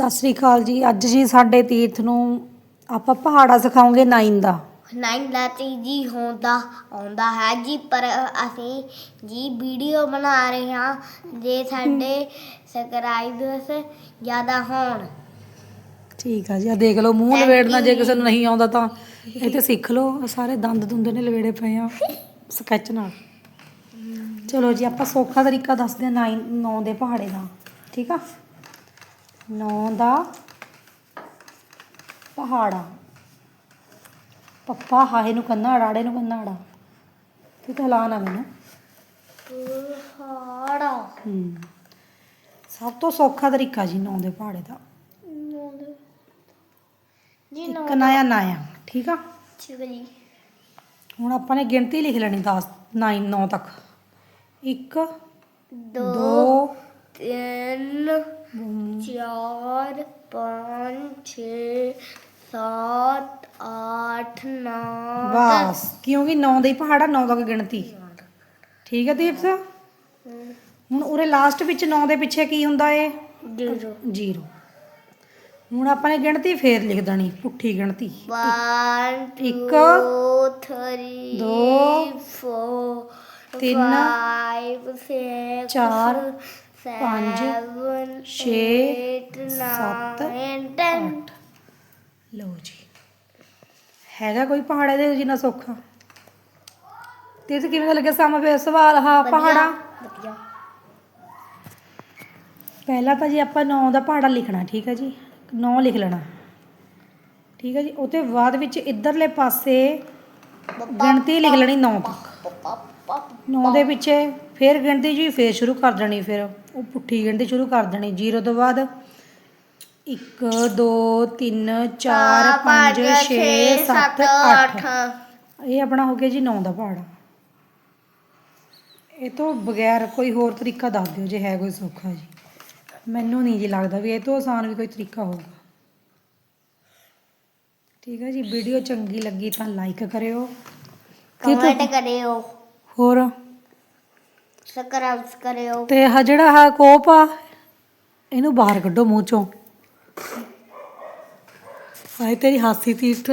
ਸਤਿ ਸ੍ਰੀ ਅਕਾਲ ਜੀ। ਅੱਜ ਜੀ ਸਾਡੇ ਤੀਰਥ ਨੂੰ ਆਪਾਂ ਪਹਾੜਾ ਸਿਖਾਉਂਗੇ ਨਾਈਨ ਦਾ। ਨਾਈਨ ਦਾ ਤੇ ਜੀ ਹੁੰਦਾ ਆਉਂਦਾ ਹੈ ਜੀ ਪਰ ਅਸੀਂ ਜੀ ਵੀਡੀਓ ਬਣਾ ਰਹੇ ਹਾਂ ਜੇ ਸਾਡੇ ਸਬਸਕ੍ਰਾਈਬਰਸ ਜ਼ਿਆਦਾ ਹੋਣ। ਠੀਕ ਆ ਜੀ ਆ ਦੇਖ ਲਓ ਮੂੰਹ ਲਵੇੜਨਾ ਜੇ ਕਿਸੇ ਨੂੰ ਨਹੀਂ ਆਉਂਦਾ ਤਾਂ। ਇਹ ਤੇ ਸਿੱਖ ਲਓ ਆਹ ਸਾਰੇ ਦੰਦ ਦੁੰਦ ਨੇ ਲਵੇੜੇ ਪਏ ਆ ਸਕੈਚ ਨਾਲ। ਚਲੋ ਜੀ ਆਪਾਂ ਸੌਖਾ ਤਰੀਕਾ ਦੱਸਦੇ ਆ 9 9 ਦੇ ਪਹਾੜੇ ਦਾ। ਠੀਕ ਆ? 9 ਦਾ ਪਹਾੜਾ। ਪੱਪਾ ਹਾਹੇ ਨੂੰ ਕੰਨਾ ਅੜਾੜੇ ਨੂੰ ਕੰਨਾ ਅੜਾ ਤੇ ਹਲਾ ਨਾ ਮੈਨੂੰ। ਹਾੜਾ ਹੂੰ। ਸਭ ਤੋਂ ਸੌਖਾ ਤਰੀਕਾ ਜੀ 9 ਦੇ ਪਹਾੜੇ ਦਾ। ਜੀ ਇੱਕ ਨਾਇਆ ਨਾਇਆ ਠੀਕ ਆ? ਠੀਕ ਜੀ। ਹੁਣ ਆਪਾਂ ਨੇ ਗਿਣਤੀ ਲਿਖ ਲੈਣੀ 10 9 9 ਤੱਕ। 1 ਦੋ 2 ਤਿੰਨ ਚਾਰ ਪੰਜ ਛੇ ਸੱਤ ਅੱਠ ਨੌ ਬਸ। ਕਿਉਂਕਿ 9 ਦਾ ਹੀ ਪਹਾੜਾ 9 ਤੱਕ ਗਿਣਤੀ। ਠੀਕ ਹੈ ਦੀਪ ਸਰ? ਹੁਣ ਉਰੇ ਲਾਸਟ ਵਿੱਚ 9 ਦੇ ਪਿੱਛੇ ਕੀ ਹੁੰਦਾ ਏ? ਜ਼ੀਰੋ। 0 ਹੁਣ ਆਪਾਂ ਨੇ ਗਿਣਤੀ ਫੇਰ ਲਿਖ ਦੇਣੀ ਪੁੱਠੀ ਗਿਣਤੀ। 1 ਇੱਕ, 2 3 ਦੋ, 4 ਤਿੰਨ, 5 6 ਚਾਰ, ਪੰਜ ਛੇ, 8 ਸੱਤ, 9 10 ਲਓ ਜੀ। ਹੈਗਾ ਕੋਈ ਪਹਾੜਾ ਦੇ ਜਿੰਨਾ ਸੌਖਾ ਤੇ ਕਿਵੇਂ ਦਾ ਲੱਗਿਆ ਸਾਮਾ ਫੇਰ ਸਵਾਲ? ਹਾਂ ਪਹਾੜਾ। ਵਧੀਆ। ਪਹਿਲਾਂ ਤਾਂ ਜੀ ਆਪਾਂ 9 ਦਾ ਪਹਾੜਾ ਲਿਖਣਾ ਠੀਕ ਹੈ ਜੀ? 9 ਲਿਖ ਲੈਣਾ। ਠੀਕ ਹੈ ਜੀ? ਉਹ ਤੋਂ ਬਾਅਦ ਵਿੱਚ ਇਧਰਲੇ ਪਾਸੇ ਗਿਣਤੀ ਲਿਖ ਲੈਣੀ 9 ਤੱਕ। 9 ਦੇ ਪਿੱਛੇ ਫਿਰ ਗਿਣਤੀ ਜੀ ਫੇਰ ਸ਼ੁਰੂ ਕਰ ਦੇਣੀ ਫਿਰ। ਉਹ ਪੁੱਠੀ ਗਿਣਤੀ ਸ਼ੁਰੂ ਕਰ ਦੇਣੀ 0 ਤੋਂ ਬਾਅਦ 1 2 3 4 5 6 7 8 ਇਹ ਆਪਣਾ ਹੋ ਗਿਆ ਜੀ 9 ਦਾ ਪਹਾੜਾ ਇਹ ਤੋਂ ਬਗੈਰ ਕੋਈ ਹੋਰ ਤਰੀਕਾ ਦੱਸ ਦਿਓ ਜੇ ਹੈ ਕੋਈ ਸੌਖਾ ਜੀ। ਮੈਨੂੰ ਨਹੀਂ ਜੀ ਲੱਗਦਾ ਵੀ ਇਹ ਤੋਂ ਆਸਾਨ ਵੀ ਕੋਈ ਤਰੀਕਾ ਹੋਊਗਾ। ਠੀਕ ਹੈ ਜੀ ਵੀਡੀਓ ਚੰਗੀ ਲੱਗੀ ਤਾਂ ਲਾਈਕ ਕਰਿਓ। ਕਮੈਂਟ ਕਰਿਓ। ਹੋਰ? ਸਬਸਕ੍ਰਾਈਬ ਕਰਿਓ। ਤੇ ਆਹ ਜਿਹੜਾ ਆ ਕੋਪ ਆ, ਇਹਨੂੰ ਬਾਹਰ ਕੱਢੋ ਮੂੰਹ ਚੋਂ। ਆਏ ਤੇਰੀ ਹਾਸੀ ਤੀਰਥ।